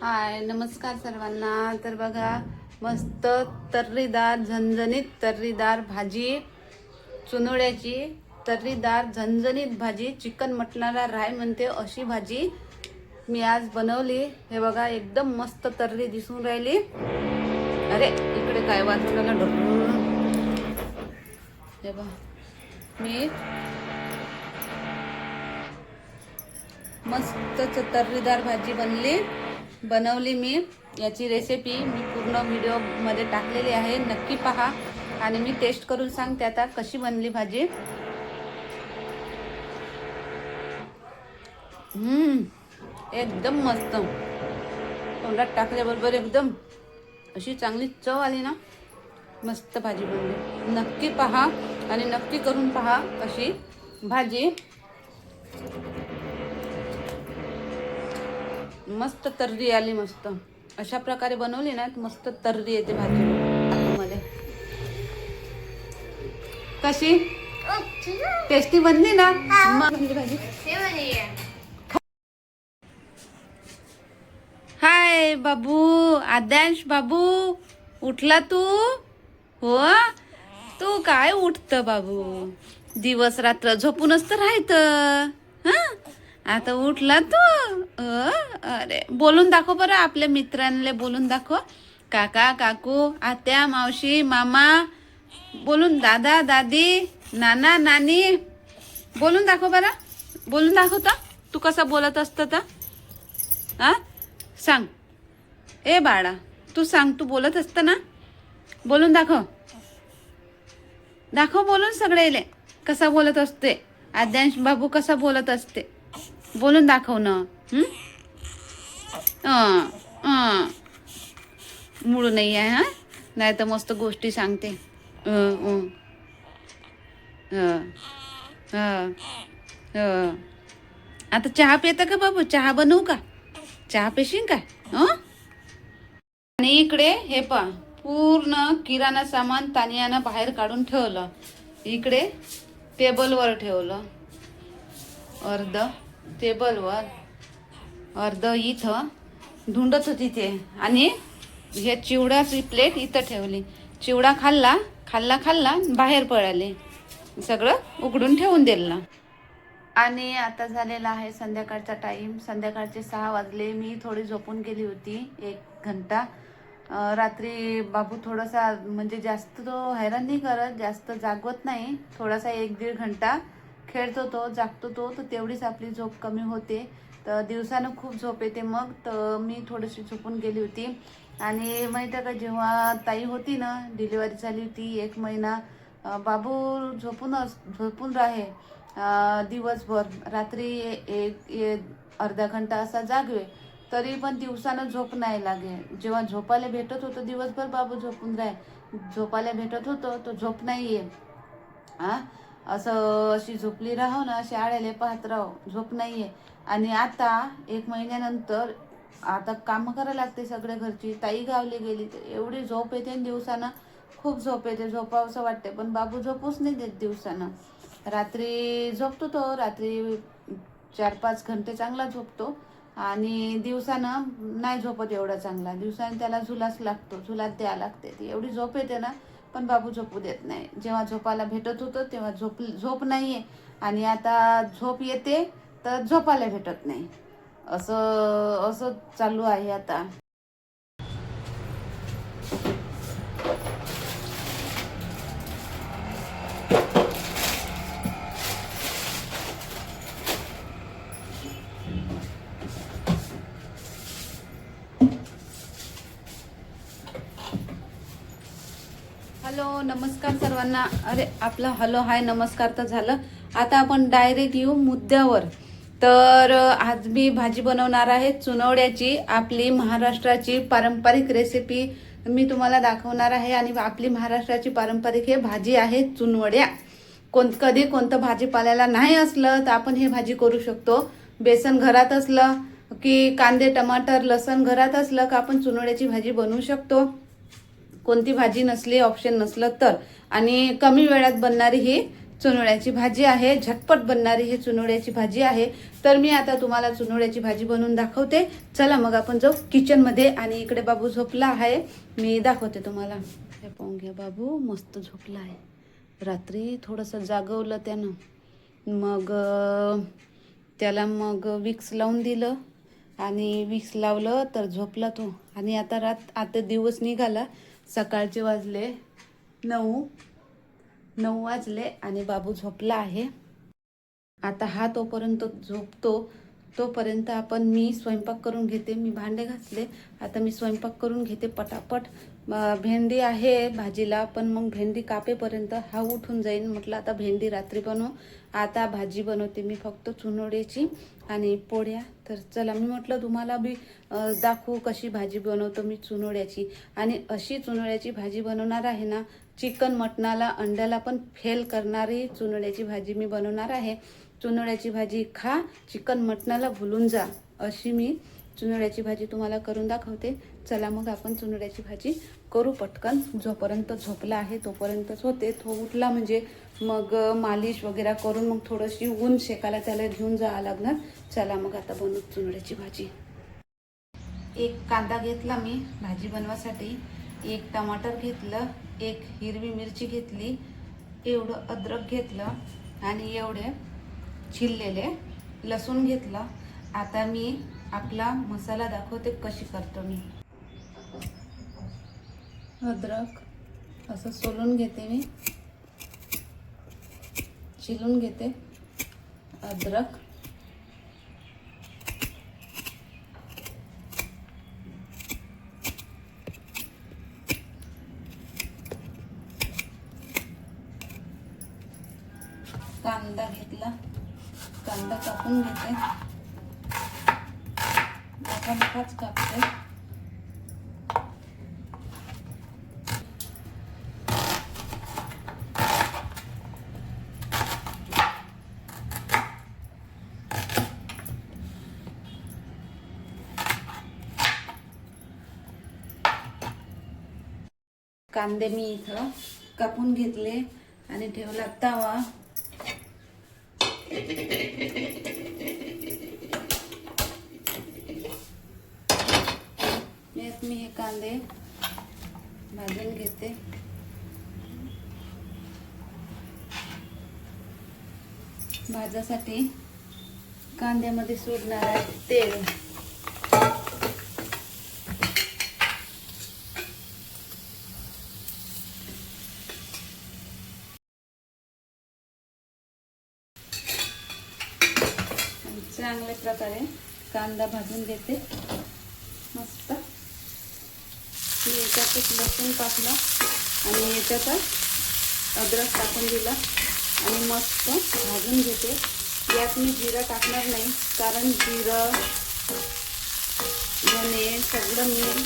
हाय नमस्कार सर्वांना. तर बघा मस्त तर्रीदार झणझणीत तर्रीदार भाजी चुनोळ्याची तर्रीदार झणझणीत भाजी चिकन मटणाला राय म्हणते अशी भाजी मी आज बनवली. हे बघा एकदम मस्त तर्री दिसून राहिली. अरे इकडे काय वाजून ना हे बघा मी मस्त तर्रीदार भाजी बनली. बनवली मी. याची रेसिपी मी पूर्ण व्हिडिओमध्ये टाकलेली आहे. नक्की पहा आणि मी टेस्ट करून सांगते आता कशी बनली भाजी. हम्म एकदम मस्त. तोंडात टाकल्याबरोबर एकदम अशी चांगली चव आली ना. मस्त भाजी बनली. नक्की पहा आणि नक्की करून पहा कशी भाजी. मस्त तर्री आली मस्त. अशा प्रकारे बनवली ना मस्त तर्री येते भाजी मध्ये कशी? टेस्टी बनली ना? मग बनली भाजी? हाय बाबू. आद्यांश बाबू उठला तू? हो? तू काय उठत बाबू? दिवस रात्र झोपूनच तर राहत. हा? आता उठला तू? अरे बोलून दाखव बरं आपल्या मित्रांना बोलून दाखव. काका काकू आत्या मावशी मामा बोलून दादा दादी नाना नानी बोलून दाखव बरं. बोलून दाखवता तू कसा बोलत असत तर? हा? सांग. ए बाळा तू सांग तू बोलत असत ना? बोलून दाखव. दाखव बोलून सगळेले. कसा बोलत असते? आद्यांश बाबू कसा बोलत असते? बोलून दाखव ना. हं? नाही आहे हा? नाही तर मस्त गोष्टी सांगते. आता चहा पिता का बाबू? चहा बनवू का? चहा पेशीन का? हं? आणि इकडे हे पा पूर्ण किराणा सामान तानियानं बाहेर काढून ठेवलं. इकडे टेबलवर ठेवलं. अर्ध. टेबलवर अर्ध इथं धुंडत होती ते. आणि हे चिवड्याची प्लेट इथं ठेवली. चिवडा खाल्ला खाल्ला खाल्ला बाहेर पळाले. सगळं उघडून ठेवून दिलं. आणि आता झालेला आहे संध्याकाळचा टाईम संध्याकाळचे सहा वाजले. मी थोडी झोपून गेली होती एक घंटा. रात्री बाबू थोडासा म्हणजे जास्त तो हैराण नाही करत जास्त जागवत नाही. थोडासा एक दीड घंटा खेळतो तो जागतो तो तर तेवढीच आपली झोप कमी होते. तर दिवसानं खूप झोप येते मग तर मी थोडीशी झोपून गेली होती. आणि माहिती आहे का जेव्हा ताई होती ना डिलिव्हरी झाली होती एक महिना बाबू झोपून झोपून राहे. दिवसभर रात्री एक अर्धा घंटा असा जागवे तरी पण दिवसानं झोप नाही लागे. जेव्हा झोपायला भेटत होतं दिवसभर बाबू झोपून राहे. झोपायला भेटत होतो तो झोप नाही आहे हां असं अशी झोपली राहो ना अशी आळ्याले पाहत राहो. झोप नाही आहे आणि आता एक महिन्यानंतर आता कामं करायला लागते सगळ्या घरची. ताई गावली गेली तर एवढी झोप येते दिवसानं खूप झोप येते. झोपावंसं वाटते पण बाबू झोपूच नाही देत दिवसानं. रात्री झोपतो तो. रात्री चार पाच घंटे चांगला झोपतो. आणि दिवसानं नाही झोपत एवढा चांगला. दिवसानं त्याला झुलाच लागतो. झुलात द्या लागते. ती एवढी झोप येते ना पण बाबू झोपू देत नाही. जेव्हा झोपायला भेटत होतं तेव्हा झोप झोप नाही आहे आणि आता झोप येते तर झोपायला भेटत नाही. असं असं चालू आहे आता. हॅलो नमस्कार सर्वांना. अरे आपला हॅलो हाय नमस्कार तर झालं. आता आपण डायरेक्ट येऊ मुद्द्यावर. तर आज मी भाजी बनवणार आहे चुनवड्याची आपली महाराष्ट्राची पारंपरिक रेसिपी मी तुम्हाला दाखवणार आहे. आणि आपली महाराष्ट्राची पारंपरिक हे भाजी आहे चुनवड्या. कोण कधी कोणतं भाजीपाल्याला नाही असलं तर आपण हे भाजी करू शकतो. बेसन घरात असलं की कांदे टमाटर लसण घरात असलं का आपण चुनवड्याची भाजी बनवू शकतो. कोणती भाजी नसली ऑप्शन नसलं तर. आणि कमी वेळात बनणारी ही चुनोळ्याची भाजी आहे झटपट बनणारी ही चुनोळ्याची भाजी आहे. तर मी आता तुम्हाला चुनोळ्याची भाजी बनवून दाखवते. चला मग आपण जाऊ किचनमध्ये आणि इकडे बाबू झोपला आहे. मी दाखवते तुम्हाला. हे पाहून घ्या बाबू मस्त झोपला आहे. रात्री थोडंसं जागवलं त्यानं. मग त्याला मग विक्स लावून दिलं. आणि विक्स लावलं तर झोपला तो. आणि आता रात आता दिवस निघाला. सकाळचे वाजले नऊ. नऊ वाजले आणि बाबू झोपला आहे. आता हा तोपर्यंत झोपतो. तोपर्यंत आपण मी स्वयंपाक करून घेते. मी भांडे घासले. आता मी स्वयंपाक करून घेते पटापट. भेंडी आहे भाजीला पण मग भेंडी कापेपर्यंत हा उठून जाईन. म्हटलं आता भेंडी रात्री बनवू. आता भाजी बनवते मी फक्त चुनोड्याची आणि पोळ्या. तर चला मी म्हटलं तुम्हाला बी दाखवू कशी भाजी बनवतो मी चुनोड्याची. आणि अशी चुनोड्याची भाजी बनवणार आहे ना चिकन मटणाला अंड्याला पण फेल करणारी चुनोड्याची भाजी मी बनवणार आहे. चुनोड्याची भाजी खा चिकन मटणाला भुलून जा अशी मी चुनोड्याची भाजी तुम्हाला करून दाखवते. चला मग आपण चुनोड्याची भाजी करू पटकन. जोपर्यंत झोपला आहे तोपर्यंतच होते. तो उठला म्हणजे मग मालिश वगैरे करून मग थोडीशी ऊन शेकायला त्याला घेऊन जावं लागणार. चला मग आता बनवू चुनड्याची भाजी. एक कांदा घेतला मी भाजी बनवासाठी. एक टमाटर घेतलं. एक हिरवी मिरची घेतली. एवढं अद्रक घेतलं आणि एवढे छिललेले लसूण घेतलं. आता मी आपला मसाला दाखवते कशी करतो मी. अद्रक असं सोलून घेते मी. चिलून घेते. अद्रक कांदा घेतला कांदा कापून घेते नका नकाच कापते कांदे मी इथं कापून घेतले आणि ठेवला तवा. यात मी हे कांदे भाजून घेते. भाजासाठी कांद्यामध्ये सोडणार आहे तेल आणि चांगल्या प्रकारे कांदा भाजून घेते. मस्त. मी याच्यातच लसूण टाकलं आणि याच्यातच अद्रक टाकून दिला आणि मस्त भाजून घेते. यात मी जिरं टाकणार नाही कारण जिरं धने सगळं मी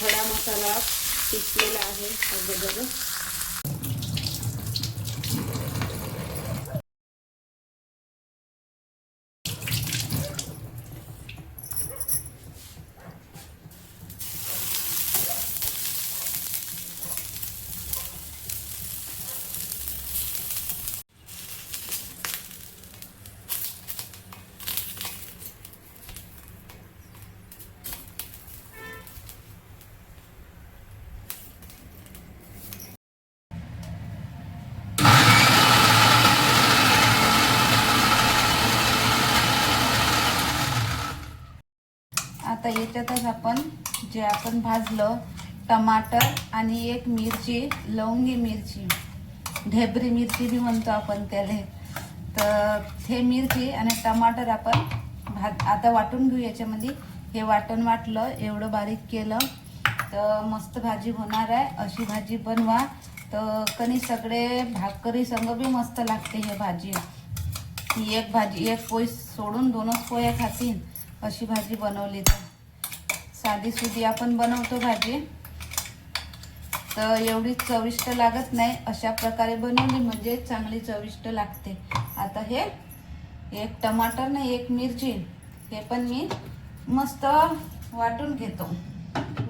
खडा मसाला पिसलेला आहे अगोदर आता याच्यातच आपण जे आपण भाजलं टमाटर आणि एक मिरची लवंगी मिरची ढेबरी मिरची बी म्हणतो आपण त्याला. तर हे मिरची आणि टमाटर आपण भात आता वाटून घेऊ याच्यामध्ये. हे वाटण वाटलं एवढं बारीक केलं तर मस्त भाजी होणार आहे. अशी भाजी बनवा. तर कणी सगळे भाकरी संग बी मस्त लागते हे भाजी. एक भाजी एक पोळी सोडून दोनच पोळ्या खातील अशी भाजी बनवली तर. साधी सुधी आपण बनवतो भाजी. तर एवढी चविष्ट लागत नाही अशा प्रकारे बनवली म्हणजे चांगली चविष्ट लागते. आता हे एक टमाटर नाही एक मिरची हे पण मी मस्त वाटून घेतो.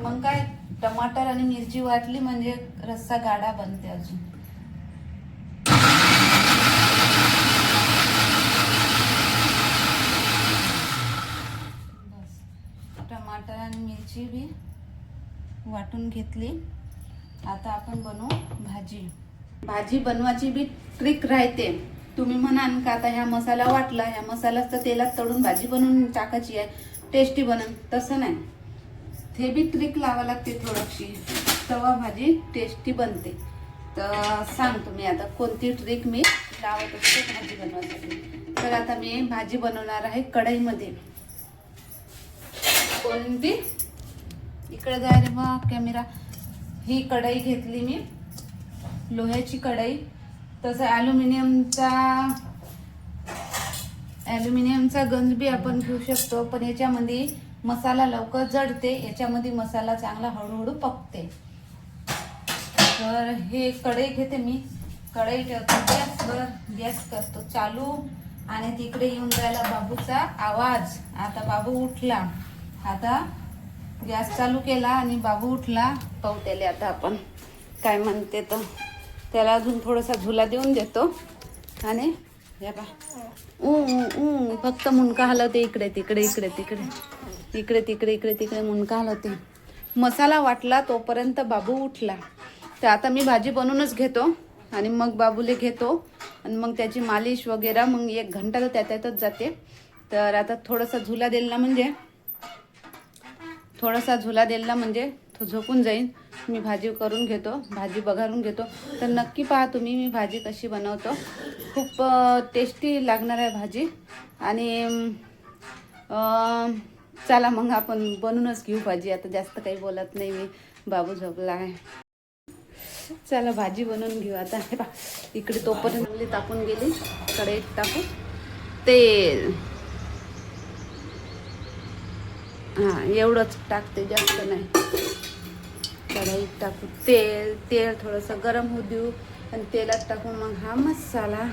मग काय टमाटर आणि मिरची वाटली म्हणजे रस्सा गाडा बनते अजून. टमाटर आणि मिरची बी वाटून घेतली. आता आपण बनवू भाजी. भाजी बनवायची बी ट्रिक राहते. तुम्ही म्हणाल का आता ह्या मसाला वाटला ह्या मसालाच तर तेलात तळून भाजी बनवून टाकायची आहे. टेस्टी बनन. तसं नाही. ते बी ट्रिक लावा लागते थोडीशी. तेव्हा भाजी टेस्टी बनते. तर सांगतो मी आता कोणती ट्रिक मी लावत असते भाजी बनवायसाठी. तर आता मी भाजी बनवणार आहे कढईमध्ये. कोणती? इकडे जाय रे बा कॅमेरा ही कढई घेतली मी. लोह्याची कढई. तसं ॲल्युमिनियमचा ॲल्युमिनियमचा गंज बी आपण घेऊ शकतो पण याच्यामध्ये मसाला लवकर जडते याच्यामध्ये मसाला चांगला हळूहळू पकते. तर हे कढई घेते मी. कढई ठेवतो गॅसवर. गॅस करतो चालू. आणि तिकडे येऊन जायला बाबूचा आवाज. आता बाबू उठला. आता गॅस चालू केला आणि बाबू उठला. पाहू त्याले आता आपण काय म्हणते तर त्याला अजून थोडासा झुला देऊन देतो. आणि या बा ऊ फक्त मुंडका हलवते. इकडे तिकडे इकडे तिकडे. इकडे तिकडे इकडे तिकडे मुंडका हलवते. मसाला वाटला तोपर्यंत बाबू उठला. तर आता मी भाजी बनवूनच घेतो. आणि मग बाबूले घेतो. आणि मग त्याची मालिश वगैरे मग एक घंटा तर त्यात यातच जाते. तर आता थोडासा झुला दिला म्हणजे थोडासा झुला दिला म्हणजे तो झोपून जाईन. मी भाजी करून घेतो. भाजी बघारून घेतो. तर नक्की पहा तुम्ही मी भाजी कशी बनवतो. खूप टेस्टी लागणार आहे भाजी. आणि चला मग आपण बनवूनच घेऊ भाजी. आता जास्त काही बोलत नाही मी. बाबू झोपला आहे चला भाजी बनवून घेऊ आता. हे पा इकडे तोपर्यंत तापून गेली. कडे टाकू तेल. हां एवढंच टाकते जास्त नाही. कढईत टाकू तेल तेल थोडंसं गरम होऊ देऊ आणि तेलात टाकून मग हा मसाला.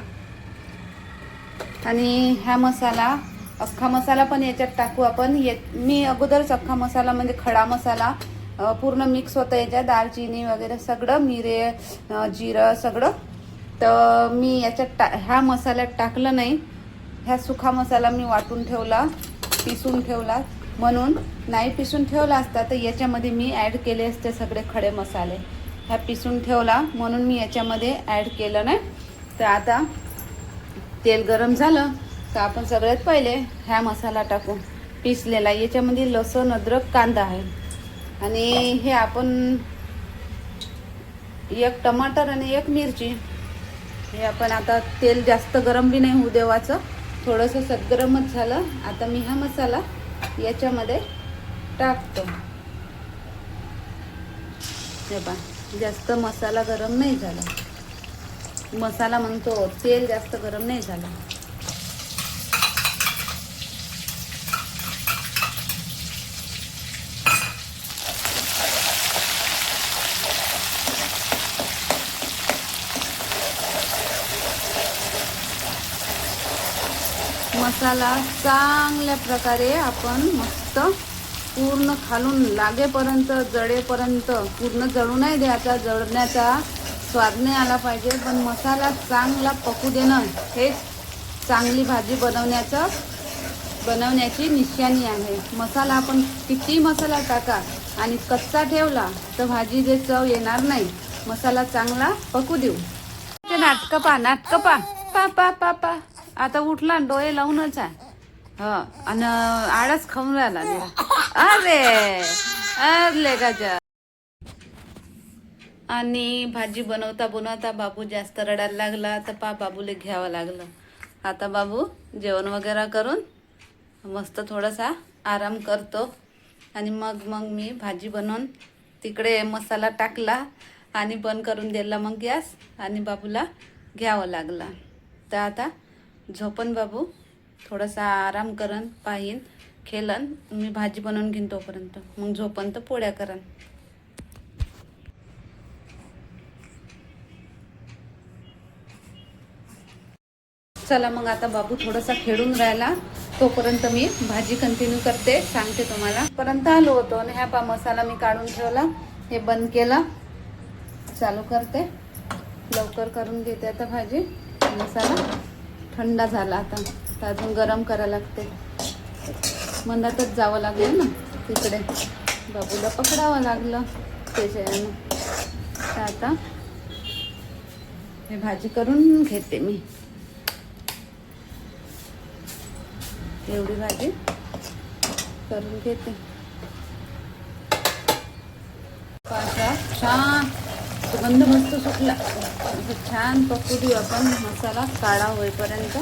आणि हा मसाला अख्खा मसाला पण याच्यात टाकू आपण. ये मी अगोदरच अख्खा मसाला म्हणजे खडा मसाला पूर्ण मिक्स होतं याच्यात. दालचिनी वगैरे सगळं मिरे जिरं सगळं. तर मी याच्यात टा ह्या मसाल्यात टाकलं नाही. ह्या सुखा मसाला मी वाटून ठेवला पिसून ठेवला. म्हणून नाही पिसून ठेवला असता तर याच्यामध्ये मी ॲड केले असते सगळे खडे मसाले. ह्या पिसून ठेवला म्हणून मी याच्यामध्ये ॲड केलं नाही. तर आता तेल गरम झालं तर आपण सगळ्यात पहिले ह्या मसाला टाकू. पिसलेला याच्यामध्ये लसूण अद्रक कांदा आहे. आणि हे आपण एक टमाटर आणि एक मिरची. हे आपण आता तेल जास्त गरम बी नाही होऊ देवाचं. थोडंसं सदगरमच झालं. आता मी हा मसाला याच्यामध्ये टाकतो. हे पा जास्त मसाला गरम नाही झाला. मसाला म्हणतो तेल जास्त गरम नाही झाला. मसाला चांगल्या प्रकारे आपण मस्त पूर्ण खालून लागेपर्यंत जळेपर्यंत पूर्ण जळू नाही द्यायचा जळण्याचा स्वाद नाही आला पाहिजे. पण मसाला चांगला पकू देणं हेच चांगली भाजी बनवण्याचं बनवण्याची निशाणी आहे. मसाला आपण किती मसाला टाका आणि कच्चा ठेवला तर भाजी जे चव येणार नाही. मसाला चांगला पकू देऊ. ते नाटकं पा नाटकं पा. पा पा पा पा. आता उठला डोळे लावूनच आहे. ह आणि आळस खाऊन राहिला अरे अरे गाजा आणि भाजी बनवता बनवता बाबू जास्त रडायला लागला तर पा बाबूले घ्यावं लागलं. आता बाबू जेवण वगैरे करून मस्त थोडासा आराम करतो. आणि मग मग मी भाजी बनवून तिकडे मसाला टाकला आणि बंद करून दिला मग गॅस आणि बाबूला घ्यावं लागला. तर आता झोपन बाबू थोडासा आराम करन पाहीन खेलन. मी भाजी बनवून घेईन तोपर्यंत. मग झोपन तर पोळ्या करन. चला मग आता बाबू थोडासा खेळून राहिला. तोपर्यंत मी भाजी कंटिन्यू करते सांगते तुम्हाला. पर्यंत आलो होतो आणि ह्या पा मसाला मी काढून ठेवला. हे बंद केला. चालू करते. लवकर करून घेते आता भाजी मसाला. थंड झाला आता. आता अजून गरम करायला लागते. मनातच जावं लागलं ना तिकडे. बाबूला पकडावं लागलं त्याच्यानं तर आता हे भाजी करून घेते मी. एवढी भाजी करून घेते. छान सुगंध मस्त सुटला. छान पकू देऊ आपण मसाला काळा होईपर्यंत.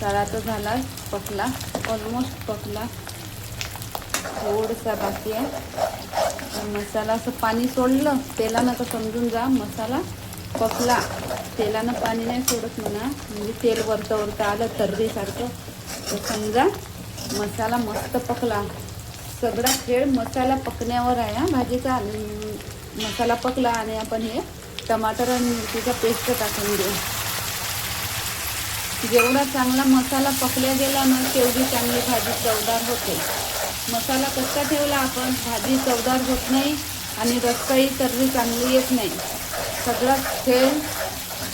काळा तर झाला पकला. ऑलमोस्ट पकला. थोडसा बाकी आहे. मसाला असं पाणी सोडलं तेलानं तर समजून जा. मसाला पकला. तेलानं पाणी नाही सोडत म्हणा. म्हणजे तेल वरतं वरतं आलं तर्रीसारखं. तर समजा मसाला मस्त पकला. सगळा खेळ मसाला पकण्यावर आहे हा भाजीचा. मसाला पकला आणि आपण हे टमाटर आणि मिरचीचा पेस्ट टाकून देऊ जेवढा चांगला मसाला पकल्या गेला ना तेवढी चांगली भाजी चवदार होते. मसाला कच्चा ठेवला आपण भाजी चवदार होत नाही आणि रस्साही तर्री चांगली येत नाही. सगळा खेळ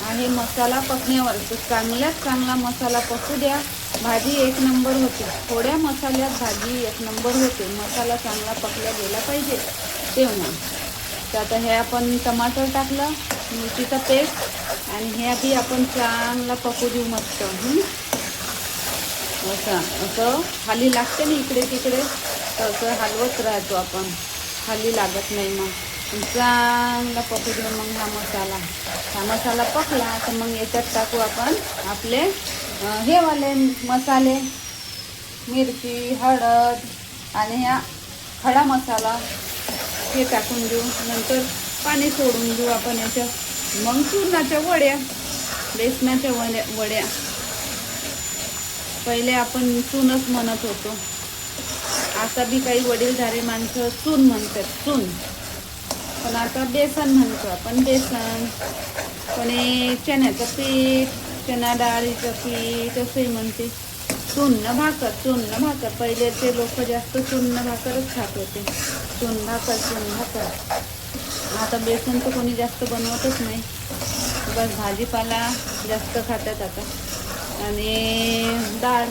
आहे मसाला पकण्यावर. चांगल्यात चांगला मसाला पकू द्या. भाजी एक नंबर होते. थोड्या मसाल्यात भाजी एक नंबर होते. मसाला चांगला पकल्या गेला पाहिजे. तेव्हा. तर आता हे आपण टमाटर टाकलं मिरचीचा पेस्ट आणि हे बी आपण चांगला पकू देऊ मस्त. असं असं खाली लागते ना इकडे तिकडे तर असं हलवत राहतो आपण. खाली लागत नाही मग. चांगला पकू देऊ मग हा मसाला. हा मसाला पकला तर मग याच्यात टाकू आपण आपले हेवाले हे वाले मसाले. मिरची हळद आणि ह्या खडा मसाला. हे टाकून देऊ. नंतर पाणी सोडून देऊ आपण याच्या. मग चूरणाच्या वड्या बेसनाच्या वड्या वड्या. पहिले आपण चूनच म्हणत होतो. आता बी काही वडीलधारे माणसं चून म्हणतात चून. पण आता बेसन म्हणतो आपण बेसन. कोणी चण्याचं पीठ चणा डाळीचं पीठ असंही म्हणते. चुन्न भाकर चुन्न भाकर. पहिले ते लोक जास्त चुन्न भाकरच खात होते. चून भाकर चून भाकर आता बेसन तर कोणी जास्त बनवतच नाही. बस भाजीपाला जास्त खातात आता. आणि डाळ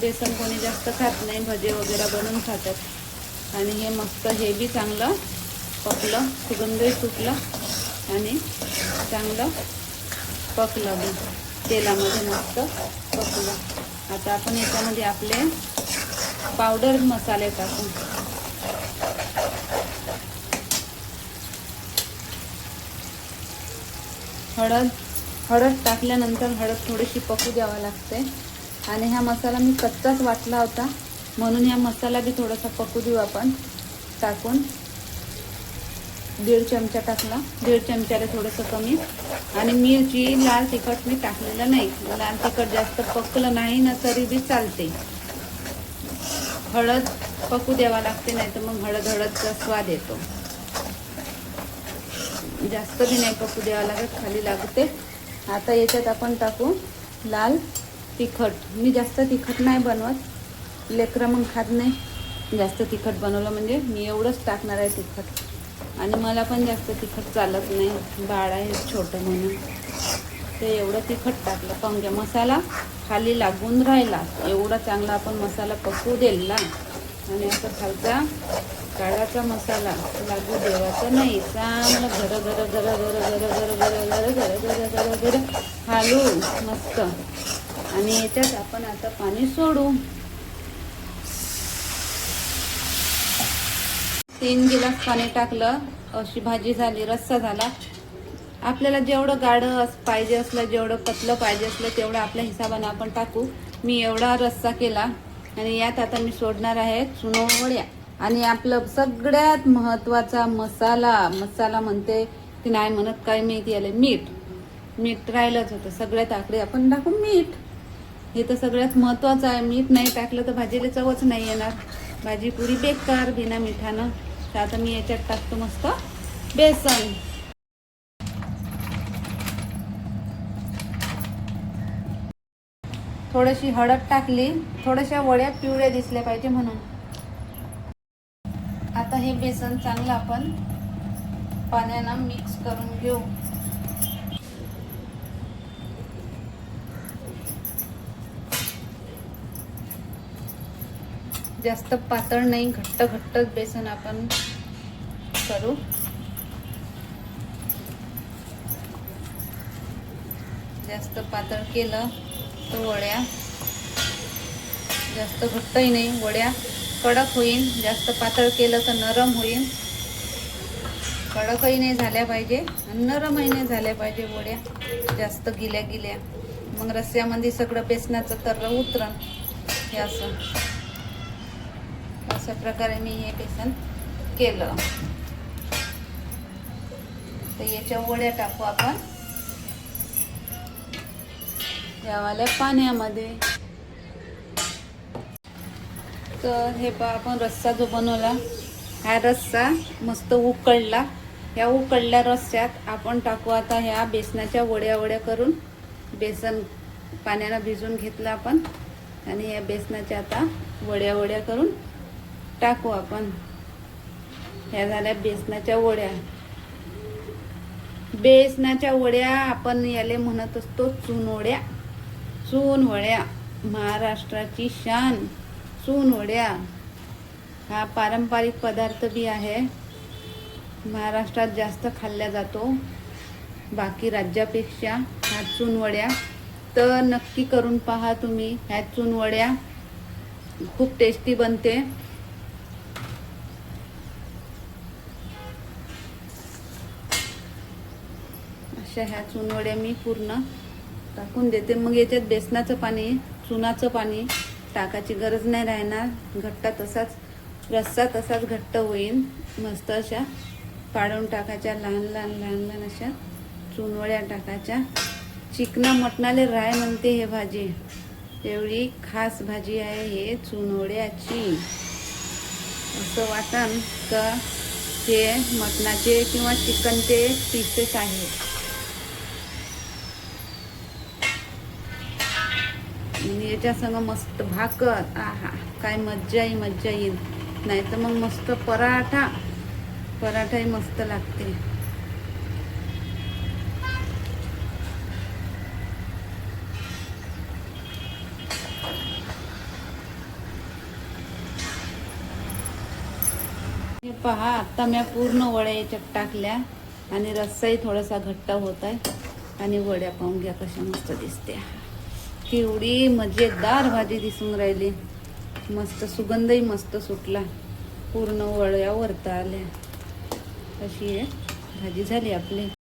बेसन कोणी जास्त खात नाही भजे वगैरे बनवून खातात. आणि हे मस्त हे बी चांगलं पकलं सुगंधही सुटलं आणि चांगलं पकलं बी. तेलामध्ये मस्त पकलं. आता आपण याच्यामध्ये आपले पावडर मसाले टाकू. हळद हळद टाकल्यानंतर हळद थोडीशी पकू द्यावं लागते. आणि हा मसाला मी कच्चाच वाटला होता. म्हणून ह्या मसाला बी थोडासा पकू देऊ आपण. टाकून दीड चमचा टाकला. दीड चमच्याला थोडंसं कमी. आणि मिरची लाल तिखट मी टाकलेलं नाही. लाल तिखट जास्त पकलं नाही ना तरी बी चालते. हळद पकू द्यावा लागते नाही तर मग हळद हळदचा स्वाद येतो. जास्त बी नाही पकू द्यावं लागत खाली लागते. आता याच्यात आपण टाकू लाल तिखट. मी जास्त तिखट नाही बनवत. लेकरं मग खात नाही. जास्त तिखट बनवलं म्हणजे मी एवढंच टाकणार आहे तिखट. आणि मला पण जास्त तिखट चालत नाही. बाळ आहे छोटं म्हणून. ते एवढं तिखट टाकलं. पाहून घ्या मसाला खाली लागून राहिला. एवढा चांगला आपण मसाला पकवू दिला. आणि असं खालचा काळाचा मसाला लागू देवाचा नाही चांगलं घर घर घर घर घर घर घर घर घर घर घर घर हालू मस्त आणि याच्यात आपण आता पाणी सोडू तीन गिलास पाणी टाकलं अशी भाजी झाली रस्सा झाला आपल्याला जेवढं गाढं पाहिजे असलं जेवढं पतलं पाहिजे असलं तेवढं आपल्या हिशोबाने आपण टाकू मी एवढा रस्सा केला आणि यात आता मी सोडणार आहे चुनवड्या आणि आपलं सगळ्यात महत्त्वाचा मसाला मसाला म्हणते की नाही म्हणत काय माहिती आले मीठ. मीठ राहिलंच होतं. सगळ्यात आकडे आपण टाकू मीठ. हे तर सगळ्यात महत्त्वाचं आहे. मीठ नाही टाकलं तर भाजीला चवच नाही येणार. भाजी पुरी बेकार बिना मिठानं. तर आता मी याच्यात टाकतो मस्त बेसन. थोडीशी हळद टाकली थोड्याशा वड्या पिवळ्या दिसल्या पाहिजे म्हणून. आता हे बेसन चांगलं आपण पाण्यानं मिक्स करून घेऊ. जास्त पातळ नाही घट्ट घट्टच बेसन आपण करू. जास्त पातळ केलं. तर वड्या. जास्त घट्टही नाही वड्या. कडक होईल जास्त पातळ केलं तर नरम होईल कडकही नाही झाल्या पाहिजे नरमही नाही झाल्या पाहिजे वड्या. जास्त गिल्या गिल्या. मग रस्स्यामध्ये सगळं बेसनाचं तर उतरण हे असं. अशा प्रकारे मी हे बेसन केलं. तर याच्या वड्या टाकू आपण. यावाल्या पाण्यामध्ये. तर हे पा आपण रस्सा जो बनवला हा रस्सा मस्त उकळला. ह्या उकळल्या रस्स्यात आपण टाकू आता ह्या बेसनाच्या वड्या वड्या करून बेसन पाण्यानं भिजून घेतलं आपण. आणि या बेसनाच्या आता वड्या वड्या करून टाकू आपण. ह्या झाल्या बेसनाच्या वड्या. बेसनाच्या वड्या आपण याले म्हणत असतो चुनवड्या. चूनवड्या महाराष्ट्राची शान चूनवड्या. हा पारंपरिक पदार्थ बी आहे. महाराष्ट्रात जास्त खाल्ला जातो. बाकी राज्यापेक्षा ह्या चूनवड्या. तर नक्की करून पहा तुम्ही ह्या चुनवड्या. खूप टेस्टी बनते. अशा ह्या चुनवड्या मी पूर्ण टाकून देते. मग याच्यात बेसनाचं पाणी चुनाचं पाणी टाकायची गरज नाही राहणार. घट्टा तसाच रस्सा तसाच घट्ट होईल. मस्त अशा पाडून टाकायच्या लहान लहान लहान लहान अशा चुनवड्या टाकायच्या. चिकना मटणाले राय म्हणते हे भाजी. एवढी खास भाजी आहे हे चुनवड्याची असं वाटन का हे मटणाचे किंवा चिकनचे पीसेस आहेत. आणि याच्या संग मस्त भाकर. आहा काय मज्जा येईल मज्जा येईल. नाही तर मग मस्त पराठा. पराठाही मस्त लागते. हे पहा आता मी पूर्ण वड्या याच्यात टाकल्या आणि रस्साही थोडासा घट्ट होत आहे. आणि वड्या पाहून घ्या कशा मस्त दिसते केवढी मजेदार भाजी दिसून राहिली. मस्त सुगंधही मस्त सुटला. पूर्ण वड्या वरता आल्या. अशी आहे. भाजी झाली आपली.